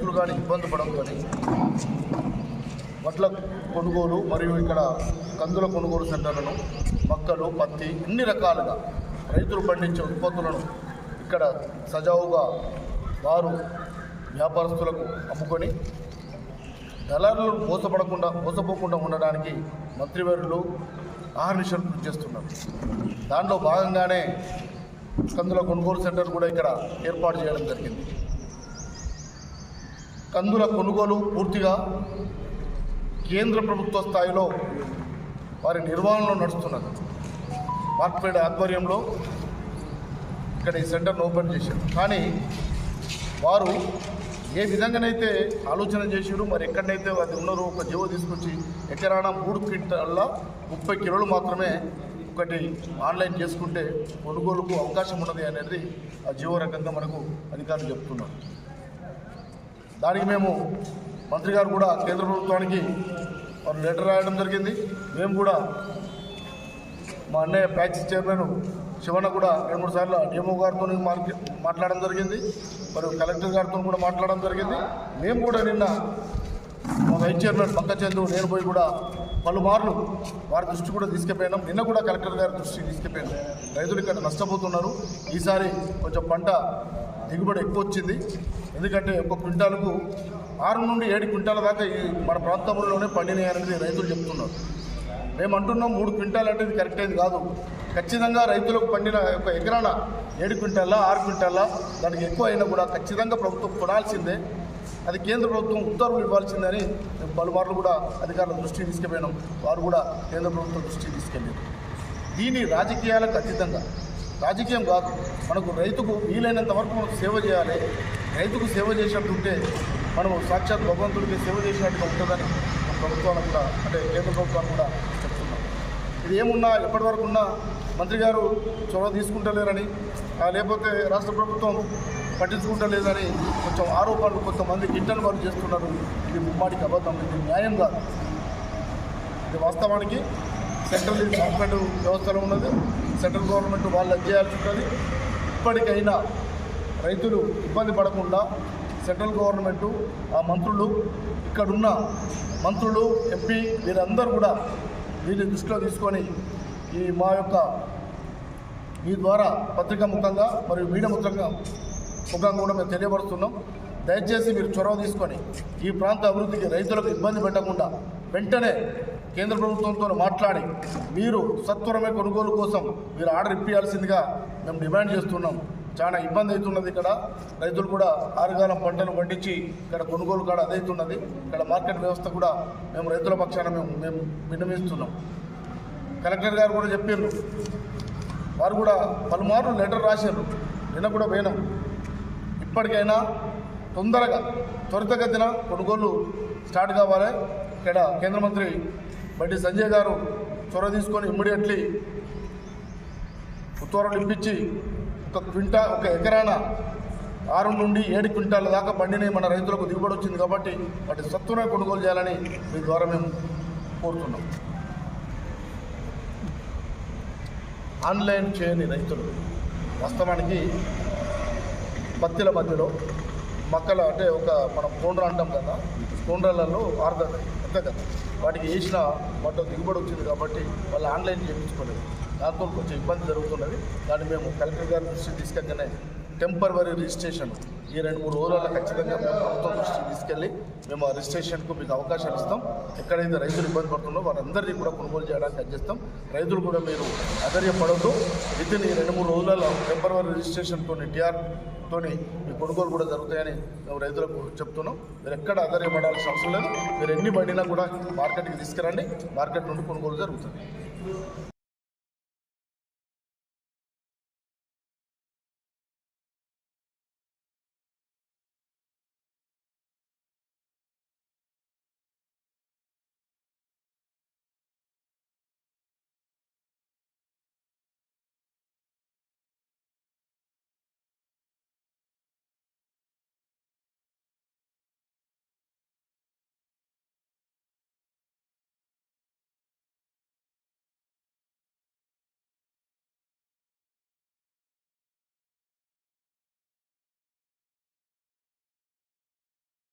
రైతులు కానీ ఇబ్బంది పడదు కానీ వడ్ల కొనుగోలు మరియు ఇక్కడ కందుల కొనుగోలు సెంటర్లను మక్కలు పత్తి అన్ని రకాలుగా రైతులు పండించే ఉత్పత్తులను ఇక్కడ సజావుగా వారు వ్యాపారస్తులకు అమ్ముకొని దళారులు మోసపడకుండా మోసపోకుండా ఉండడానికి మంత్రివర్యులు ఆహర్నిశలు కృషి చేస్తున్నారు. దాంట్లో భాగంగానే కందుల కొనుగోలు సెంటర్ కూడా ఇక్కడ ఏర్పాటు చేయడం జరిగింది. కందుల కొనుగోలు పూర్తిగా కేంద్ర ప్రభుత్వ స్థాయిలో వారి నిర్వహణలో నడుస్తున్నది. మార్క్పేట ఆధ్వర్యంలో ఇక్కడ ఈ సెంటర్ను ఓపెన్ చేశారు. కానీ వారు ఏ విధంగానైతే ఆలోచన చేసారు మరి ఎక్కడైతే అది ఉన్నారో ఒక జీవో తీసుకొచ్చి ఎకరాన మూడు క్వింటాల ముప్పై కిలోలు మాత్రమే ఒకటి ఆన్లైన్ చేసుకుంటే కొనుగోలుకు అవకాశం ఉన్నది అనేది ఆ జీవో రకంగా మనకు అధికారులు చెప్తున్నారు. దానికి మేము మంత్రి గారు కూడా కేంద్ర ప్రభుత్వానికి వారు లెటర్ రాయడం జరిగింది. మేము కూడా మా అన్నయ్య ప్రాక్టీస్ చైర్మన్ శివన్న కూడా రెండు మూడు సార్లు డిఎంఓ గారితో మాట్లాడడం జరిగింది. మరియు కలెక్టర్ గారితో కూడా మాట్లాడడం జరిగింది. మేము కూడా నిన్న మా వైస్ చైర్మన్ పంకచందు నేను పోయి కూడా పలుమార్లు వారి దృష్టి కూడా తీసుకుపోయినాం నిన్న కూడా కలెక్టర్ గారి దృష్టికి తీసుకుపోయినాం రైతులు ఇక్కడ నష్టపోతున్నారు. ఈసారి కొంచెం పంట దిగుబడి ఎక్కువ వచ్చింది. ఎందుకంటే ఒక క్వింటాలకు ఆరు నుండి ఏడు క్వింటాల దాకా ఈ మన ప్రాంతంలోనే పండినాయి అనేది రైతులు చెప్తున్నారు. మేము అంటున్నాం మూడు క్వింటాల్ అంటే ఇది కరెక్ట్ అయింది కాదు. ఖచ్చితంగా రైతులకు పండిన ఒక ఎకరాన ఏడు క్వింటాల్లా ఆరు క్వింటాల్లా దానికి ఎక్కువ అయినా కూడా ఖచ్చితంగా ప్రభుత్వం కొనాల్సిందే. అది కేంద్ర ప్రభుత్వం ఉత్తర్వులు ఇవ్వాల్సిందని పలుమార్లు కూడా అధికారుల దృష్టికి తీసుకుపోయినాం వారు కూడా కేంద్ర ప్రభుత్వం దృష్టికి తీసుకెళ్ళారు. దీని రాజకీయాలకు అతీతంగా రాజకీయం కాదు మనకు రైతుకు వీలైనంత వరకు మనం సేవ చేయాలి. రైతుకు సేవ చేసినట్టు ఉంటే మనం సాక్షాత్ భగవంతుడికి సేవ చేసినట్టుగా ఉంటుందని మన కూడా అంటే కేంద్ర ప్రభుత్వానికి కూడా చెప్తున్నాం ఇది ఏమున్నా ఎప్పటి వరకు ఉన్నా మంత్రి గారు చొరవ తీసుకుంటలేరని ఆ, లేకపోతే రాష్ట్ర ప్రభుత్వం పట్టించుకుంటలేదని కొంచెం ఆరోపణలు కొంతమంది గిట్టని వారు చేస్తున్నారు. ఇది ముమ్మాడికి అబద్ధం ఇది న్యాయం కాదు. ఇది వాస్తవానికి సెంట్రల్ గవర్నమెంట్ వ్యవస్థలో ఉన్నది. సెంట్రల్ గవర్నమెంట్ వాళ్ళు చేయాల్సి ఉంటుంది. ఇప్పటికైనా రైతులు ఇబ్బంది పడకుండా సెంట్రల్ గవర్నమెంట్ ఆ మంత్రులు ఇక్కడున్న మంత్రులు ఎంపీ వీరందరూ కూడా వీరిని దృష్టిలో తీసుకొని ఈ మా యొక్క మీ ద్వారా పత్రికా ముఖంగా మరియు మీడియా ముఖంగా ముఖంగా కూడా మేము తెలియపరుస్తున్నాం. దయచేసి మీరు చొరవ తీసుకొని ఈ ప్రాంత అభివృద్ధికి రైతులకు ఇబ్బంది పెట్టకుండా వెంటనే కేంద్ర ప్రభుత్వంతో మాట్లాడి మీరు సత్వరమే కొనుగోలు కోసం మీరు ఆర్డర్ ఇప్పించాల్సిందిగా మేము డిమాండ్ చేస్తున్నాం. చాలా ఇబ్బంది అవుతున్నది ఇక్కడ. రైతులు కూడా ఆరుగాలం పంటలు పండించి ఇక్కడ కొనుగోలు కాడ అదవుతున్నది ఇక్కడ మార్కెట్ వ్యవస్థ కూడా మేము రైతుల పక్షాన మేము మేము విన్నవిస్తున్నాం. కలెక్టర్ గారు కూడా చెప్పారు వారు కూడా పలుమార్లు లెటర్ రాశారు. నిన్న కూడా పోయినాం. ఇప్పటికైనా తొందరగా త్వరితగతిన కొనుగోలు స్టార్ట్ కావాలి. ఇక్కడ కేంద్ర మంత్రి బండి సంజయ్ గారు చొరవ తీసుకొని ఇమ్మీడియట్లీ ఉత్తర్వులు ఇప్పించి ఒక క్వింటా ఒక ఎకరాన ఆరు నుండి ఏడు క్వింటాల దాకా బండిని మన రైతులకు దిగుబడి వచ్చింది కాబట్టి వాటి సత్వమే కొనుగోలు చేయాలని మీ ద్వారా మేము కోరుతున్నాం. ఆన్లైన్ చేయని రైతులు వాస్తవానికి పత్తిల మధ్యలో మక్కల అంటే ఒక మనం కోండ్ర అంటాం కదా కోండ్రలలో ఆర్ద ఎంత కదా. వాటికి వేసిన వాటి దిగుబడి వచ్చింది కాబట్టి వాళ్ళు ఆన్లైన్ చేయించుకోలేదు. దాంతో కొంచెం ఇబ్బంది జరుగుతున్నది. దాన్ని మేము కలెక్టర్ గారి దృష్టికి తీసుకెళ్ళగానే టెంపరవరీ రిజిస్ట్రేషన్. ఈ రెండు మూడు రోజులలో ఖచ్చితంగా మేము ప్రభుత్వం దృష్టికి తీసుకెళ్ళి మేము ఆ రిజిస్ట్రేషన్కు మీకు అవకాశాలు ఇస్తాం. ఎక్కడైతే రైతులు ఇబ్బంది పడుతుందో వారందరినీ కూడా కొనుగోలు చేయడానికి అందిస్తాం రైతులు కూడా మీరు అధైర్యపడవద్దు విత్ ఇన్ ఈ రెండు మూడు రోజులలో టెంపరవరీ రిజిస్ట్రేషన్తో టీఆర్ తోని మీ కొనుగోలు కూడా జరుగుతాయని మేము రైతులకు చెప్తున్నాం. మీరు ఎక్కడ ఆధారపడాల్సిన అవసరం లేదు. మీరు ఎన్ని బండినా కూడా మార్కెట్కి తీసుకురండి. మార్కెట్ నుండి కొనుగోలు జరుగుతుంది.